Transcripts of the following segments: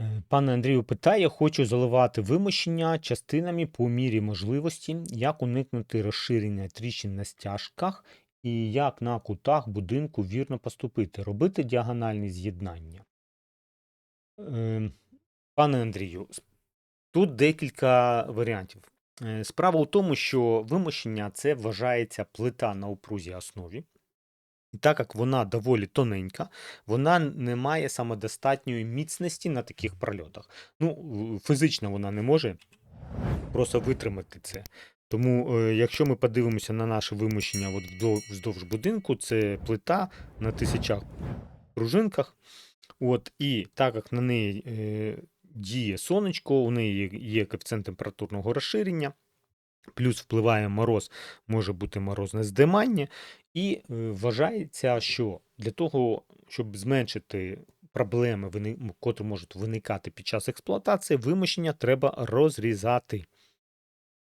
Е, Пане Андрію питає, хочу заливати вимощення частинами по мірі можливості, як уникнути розширення тріщин на стяжках і як на кутах будинку вірно поступити, робити діагональні з'єднання. Е, Пане Андрію, тут декілька варіантів. Е, Справа у тому, що вимощення це вважається плита на упрузій основі. І так як вона доволі тоненька, вона не має самодостатньої міцності на таких прольотах. Ну, фізично вона не може просто витримати це. Тому, е, якщо ми подивимося на наше вимощення от вздовж будинку, це плита на тисячах пружинках. От, і так як на неї е, діє сонечко, у неї є, коефіцієнт температурного розширення, плюс впливає мороз, може бути морозне здимання, і е, вважається, що для того, щоб зменшити проблеми, котрі можуть виникати під час експлуатації, вимощення треба розрізати.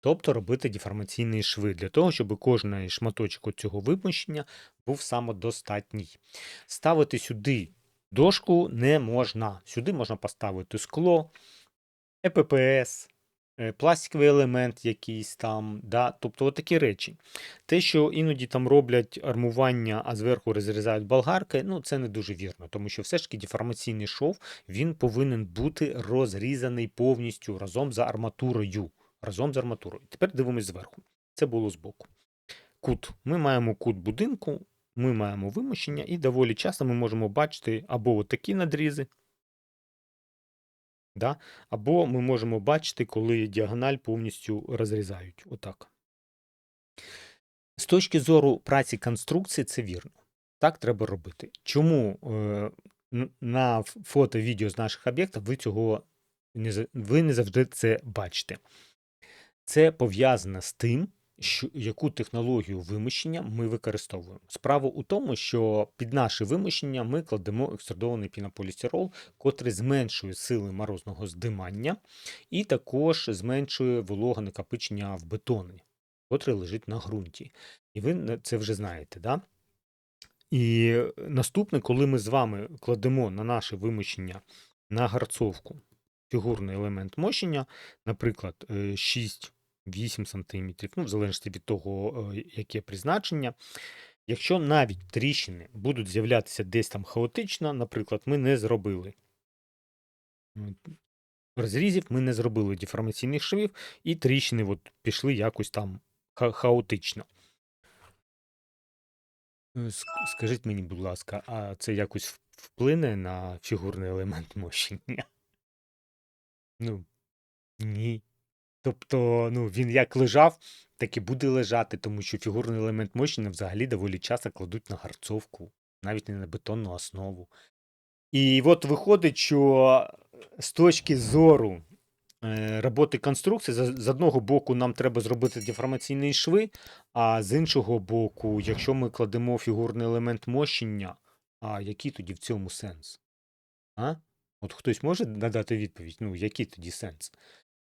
Тобто робити деформаційні шви для того, щоб кожний шматочок цього вимощення був самодостатній. Ставити сюди дошку не можна. Сюди можна поставити скло, ЕППС, пластиковий елемент якийсь там, да? тобто от такі речі. Те, що іноді там роблять армування, а зверху розрізають болгарки, ну це не дуже вірно, тому що все ж таки деформаційний шов він повинен бути розрізаний повністю разом за арматурою. Разом з арматурою. Тепер дивимось зверху. Це було збоку. Кут. Ми маємо кут будинку, ми маємо вимощення, і доволі часто ми можемо бачити або такі надрізи, да? або ми можемо бачити, коли діагональ повністю розрізають. Отак. З точки зору праці конструкції, це вірно. Так треба робити. Чому е, на фото, відео з наших об'єктів ви цього не, ви не завжди це бачите? Це пов'язано з тим, що, яку технологію вимощення ми використовуємо. Справа у тому, що під наше вимощення ми кладемо екстрадований пінополістирол, котрий зменшує сили морозного здимання і також зменшує волога накопичення в бетоні, котрий лежить на ґрунті. І ви це вже знаєте. да? І наступне, коли ми з вами кладемо на наше вимущення на гарцовку фігурний елемент мощення, наприклад, е, 6. 8 см, ну, в залежності від того, е, яке призначення. Якщо навіть тріщини будуть з'являтися десь там хаотично, наприклад, ми не зробили розрізів, ми не зробили деформаційних швів, і тріщини от пішли якось там ха хаотично. Е, скажіть мені, будь ласка, а це якось вплине на фігурний елемент мощення? Ну, ні. Тобто, ну, він як лежав, так і буде лежати, тому що фігурний елемент мощення взагалі доволі часто кладуть на гарцовку, навіть не на бетонну основу. І от виходить, що з точки зору е, роботи конструкції, з, з одного боку, нам треба зробити деформаційні шви, а з іншого боку, якщо ми кладемо фігурний елемент мощення, а який тоді в цьому сенс? А? От хтось може надати відповідь, ну який тоді сенс?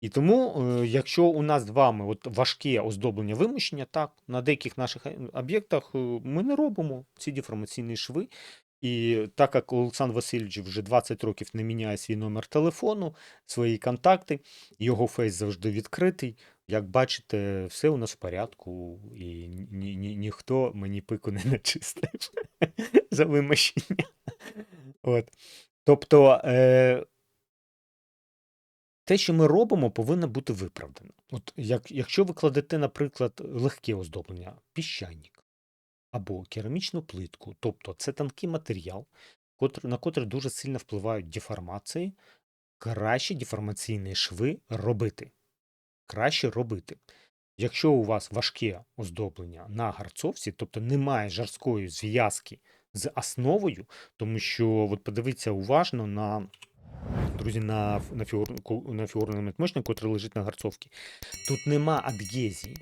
І тому, е, якщо у нас з вами от важке оздоблення вимощення, так, на деяких наших об'єктах е, ми не робимо ці деформаційні шви. І так як Олександр Васильович вже 20 років не міняє свій номер телефону, свої контакти, його фейс завжди відкритий. Як бачите, все у нас в порядку, і ні, ні, ніхто мені пику не начистив за вимощення. От. Тобто, е, те, що ми робимо, повинно бути виправдано. От як, якщо ви кладете, наприклад, легке оздоблення, піщаник або керамічну плитку, тобто це тонкий матеріал, на котрий дуже сильно впливають деформації, краще деформаційні шви робити. Краще робити. Якщо у вас важке оздоблення на гарцовці, тобто немає жорсткої зв'язки з основою, тому що от подивіться уважно на друзі, на, на, фігур, на фігурний елемент мощний, лежить на гарцовці. Тут нема адгезії.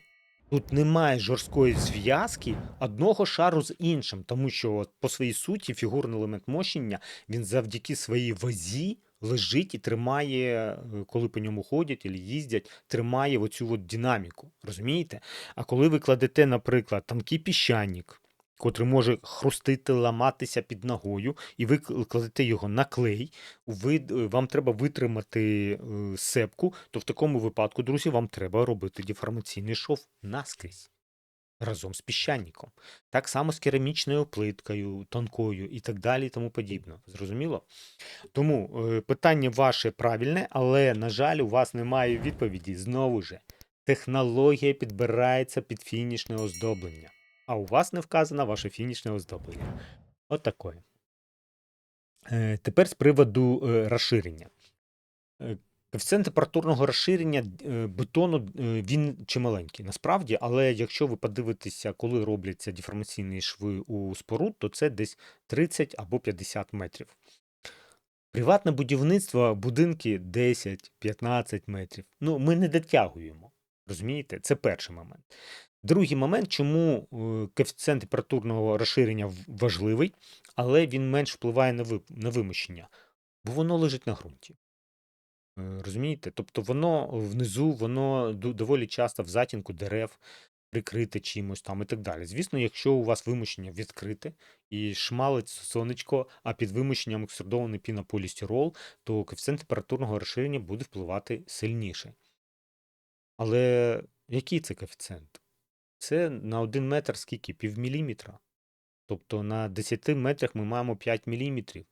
Тут немає жорсткої зв'язки одного шару з іншим, тому що от по своїй суті фігурний елемент мощення він завдяки своїй вазі лежить і тримає, е, коли по ньому ходять або їздять, тримає оцю от динаміку. Розумієте? А коли ви кладете, наприклад, тонкий піщаник котрий може хрустити, ламатися під ногою, і ви кладете його на клей, вам треба витримати е, сепку, то в такому випадку, друзі, вам треба робити деформаційний шов наскрізь разом з піщаником. Так само з керамічною плиткою, тонкою і так далі, і тому подібне. Зрозуміло? Тому е, питання ваше правильне, але, на жаль, у вас немає відповіді. Знову ж, технологія підбирається під фінішне оздоблення, а у вас не вказано ваше фінішне оздоблення. От такое. Е, Тепер з приводу е, розширення. Е, Коефіцієнт температурного розширення бетону він чималенький насправді, але якщо ви подивитеся, коли робляться деформаційні шви у споруд, то це десь 30 або 50 метрів. Приватне будівництво, будинки 10-15 метрів. Ну, ми не дотягуємо. Розумієте? Це перший момент. Другий момент, чому е, коефіцієнт температурного розширення важливий, але він менш впливає на, на вимощення, бо воно лежить на ґрунті. Е, Розумієте? Тобто воно внизу, воно доволі часто в затінку дерев прикрите чимось там і так далі. Звісно, якщо у вас вимощення відкрите і шмалить сонечко, а під вимощенням екструдований пінополістирол, то коефіцієнт температурного розширення буде впливати сильніше. Але який це коефіцієнт? Це на 1 метр скільки? Півміліметра. Тобто на 10 метрах ми маємо 5 міліметрів.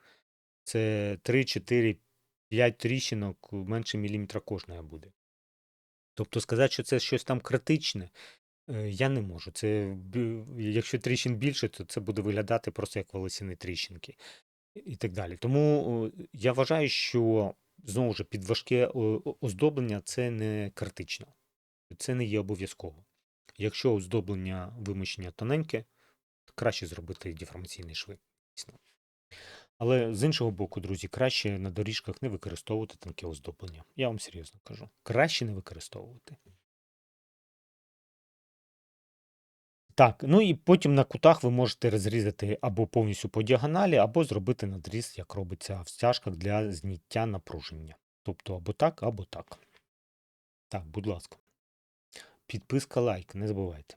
Це 3, 4, 5 тріщинок менше міліметра кожної буде. Тобто сказати, що це щось там критичне, е, я не можу. Це, якщо тріщин більше, то це буде виглядати просто як волосяні тріщинки і так далі. Тому я вважаю, що знову ж під важке оздоблення це не критично. Це не є обов'язково. Якщо оздоблення вимощення тоненьке, то краще зробити деформаційні шви. Але з іншого боку, друзі, краще на доріжках не використовувати тонке оздоблення. Я вам серйозно кажу. Краще не використовувати. Так, ну і потім на кутах ви можете розрізати або повністю по діагоналі, або зробити надріз, як робиться в стяжках для зняття напруження. Тобто або так, або так. Так, будь ласка. Підписка, лайк, не забувайте.